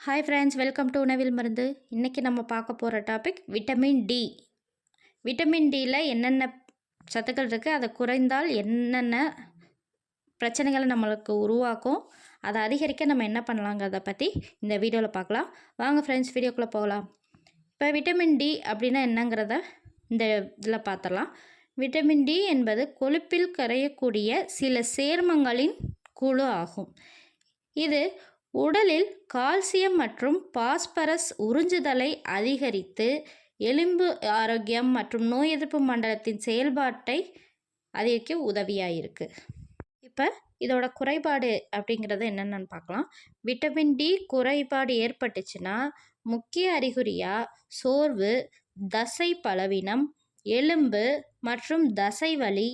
Hi friends welcome to உணவில் மருந்து இன்றைக்கி நம்ம பார்க்க போகிற டாபிக் விட்டமின் டி விட்டமின் டியில் என்னென்ன சத்துக்கள் இருக்குது அதை குறைந்தால் என்னென்ன பிரச்சனைகளை நம்மளுக்கு உருவாக்கும் அதை அதிகரிக்க நம்ம என்ன பண்ணலாங்கிறத பற்றி இந்த வீடியோவில் பார்க்கலாம். வாங்க ஃப்ரெண்ட்ஸ் வீடியோக்குள்ளே போகலாம். இப்போ விட்டமின் டி அப்படின்னா என்னங்கிறத இந்த இதில் பார்த்துடலாம். விட்டமின் டி என்பது கொழுப்பில் கரையக்கூடிய சில சேர்மங்களின் குழு ஆகும். இது உடலில் கால்சியம் மற்றும் பாஸ்பரஸ் உறிஞ்சுதலை அதிகரித்து எலும்பு ஆரோக்கியம் மற்றும் நோய் எதிர்ப்பு மண்டலத்தின் செயல்பாட்டை அதிகரிக்க உதவியாக இருக்குது இப்போ இதோட குறைபாடு அப்படிங்கிறது என்னென்னு பார்க்கலாம். விட்டமின் டி குறைபாடு ஏற்பட்டுச்சுன்னா முக்கிய அறிகுறியாக சோர்வு தசை பலவீனம் எலும்பு மற்றும் தசை வலி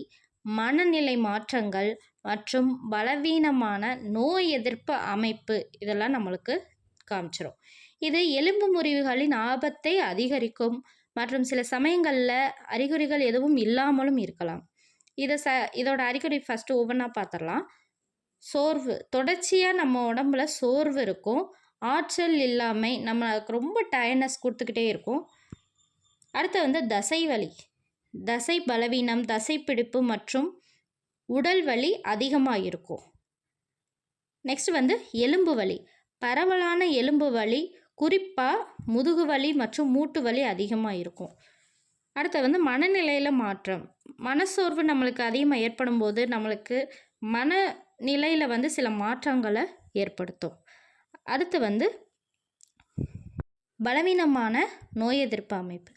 மனநிலை மாற்றங்கள் மற்றும் பலவீனமான நோய் எதிர்ப்பு அமைப்பு இதெல்லாம் நம்மளுக்கு காமிச்சிரும். இது எலும்பு முறிவுகளின் ஆபத்தை அதிகரிக்கும் மற்றும் சில சமயங்களில் அறிகுறிகள் எதுவும் இல்லாமலும் இருக்கலாம். இதை ச இதோட அறிகுறி ஃபஸ்ட்டு ஒவ்வொன்றா பார்த்துடலாம் சோர்வு தொடர்ச்சியாக நம்ம உடம்புல சோர்வு இருக்கும். ஆற்றல் இல்லாமை நம்மளுக்கு ரொம்ப டயர்னஸ் கொடுத்துக்கிட்டே இருக்கும். அடுத்து வந்து தசை வலி. தசை பலவீனம் தசைப்பிடிப்பு மற்றும் உடல் வலி அதிகமாக இருக்கும் நெக்ஸ்ட் வந்து எலும்பு வலி. பரவலான எலும்பு வலி குறிப்பாக முதுகு வலி மற்றும் மூட்டு வலி அதிகமாக இருக்கும் அடுத்து வந்து மனநிலையில் மாற்றம். மனசோர்வு நம்மளுக்கு அதிகமாக ஏற்படும் போது நம்மளுக்கு மனநிலையில் வந்து சில மாற்றங்களை ஏற்படுத்தும். அடுத்து வந்து பலவீனமான நோய் எதிர்ப்பு அமைப்பு.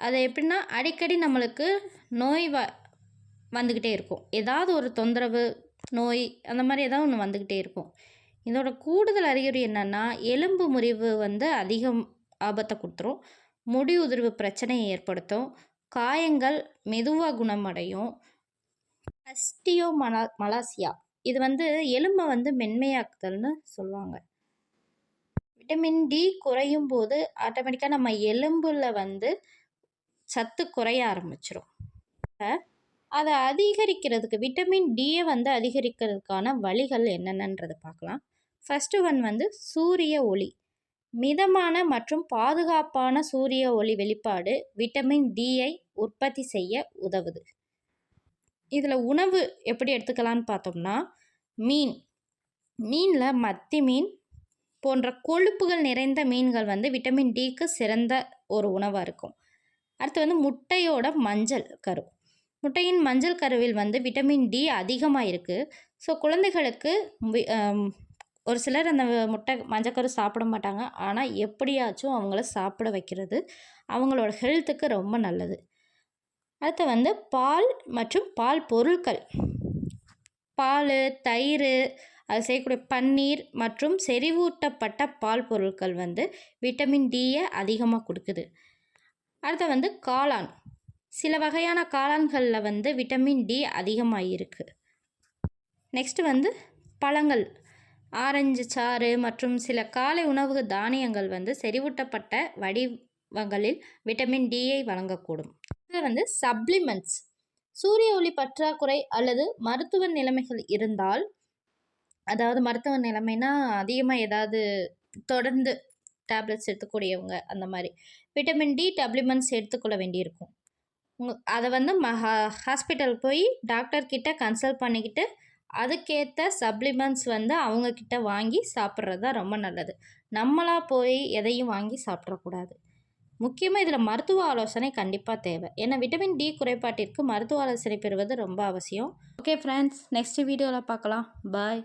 அது எப்படின்னா அடிக்கடி நம்மளுக்கு நோய் வ வந்துக்கிட்டே இருக்கும். ஏதாவது ஒரு தொந்தரவு நோய் அந்த மாதிரி ஏதாவது ஒன்று வந்துக்கிட்டே இருக்கும். இதோட கூடுதல் அறிகுறி என்னென்னா எலும்பு முறிவு வந்து அதிகம் ஆபத்தை கொடுத்துரும். முடி உதிர்வு பிரச்சனையை ஏற்படுத்தும். காயங்கள் மெதுவாக குணமடையும். அஸ்டியோ மலா மலாசியா இது வந்து எலும்பை வந்து மென்மையாக்குதல்னு சொல்லுவாங்க. விட்டமின் டி குறையும் போது ஆட்டோமேட்டிக்காக நம்ம எலும்பில் வந்து சத்து குறைய ஆரம்பிச்சிடும் அதை அதிகரிக்கிறதுக்கு விட்டமின் டியை வந்து அதிகரிக்கிறதுக்கான வழிகள் என்னென்னன்றதை பார்க்கலாம். ஃபஸ்ட்டு ஒன் வந்து சூரிய ஒளி. மிதமான மற்றும் பாதுகாப்பான சூரிய ஒளி வெளிப்பாடு விட்டமின் டியை உற்பத்தி செய்ய உதவுது. இதில் உணவு எப்படி எடுத்துக்கலான்னு பார்த்தோம்னா மீன். மீனில் மத்தி மீன் போன்ற கொழுப்புகள் நிறைந்த மீன்கள் வந்து விட்டமின் டிக்கு சிறந்த ஒரு உணவாக இருக்கும். அடுத்து வந்து முட்டையோட மஞ்சள் கரு. முட்டையின் மஞ்சள் கருவில் வந்து விட்டமின் டி அதிகமாக இருக்குது ஸோ குழந்தைகளுக்கு ஒரு சிலர் அந்த முட்டை மஞ்சக்கரு சாப்பிட மாட்டாங்க. ஆனால் எப்படியாச்சும் அவங்கள சாப்பிட வைக்கிறது அவங்களோட ஹெல்த்துக்கு ரொம்ப நல்லது. அடுத்து வந்து பால் மற்றும் பால் பொருட்கள். பால் தயிர் அது செய்யக்கூடிய பன்னீர் மற்றும் செறிவூட்டப்பட்ட பால் பொருட்கள் வந்து விட்டமின் டியை அதிகமாக கொடுக்குது. அடுத்து வந்து காளான். சில வகையான காளான்களில் வந்து விட்டமின் டி அதிகமாக இருக்குது நெக்ஸ்ட்டு வந்து பழங்கள். ஆரஞ்சு சாறு மற்றும் சில காலை உணவு தானியங்கள் வந்து செறிவூட்டப்பட்ட வடிவங்களில் விட்டமின் டியை வழங்கக்கூடும். இது வந்து சப்ளிமெண்ட்ஸ் சூரிய ஒளி பற்றாக்குறை அல்லது மருத்துவ நிலைமைகள் இருந்தால் அதாவது மருத்துவ நிலைமைனா அதிகமாக ஏதாவது தொடர்ந்து டேப்லெட்ஸ் எடுத்துக்கூடியவங்க அந்த மாதிரி. விட்டமின் டி டப்ளிமெண்ட்ஸ் எடுத்துக்கொள்ள வேண்டியிருக்கும். அதை வந்து ம ஹாஸ்பிட்டல் போய் டாக்டர்கிட்ட கன்சல்ட் பண்ணிக்கிட்டு அதுக்கேற்ற சப்ளிமெண்ட்ஸ் வந்து அவங்கக்கிட்ட வாங்கி சாப்பிட்றது தான் ரொம்ப நல்லது. நம்மளாக போய் எதையும் வாங்கி சாப்பிடக்கூடாது. முக்கியமாக இதில் மருத்துவ ஆலோசனை கண்டிப்பாக தேவை. ஏன்னா விட்டமின் டி குறைபாட்டிற்கு மருத்துவ ஆலோசனை பெறுவது ரொம்ப அவசியம். Okay friends. நெக்ஸ்ட் வீடியோவில் பார்க்கலாம். பாய்.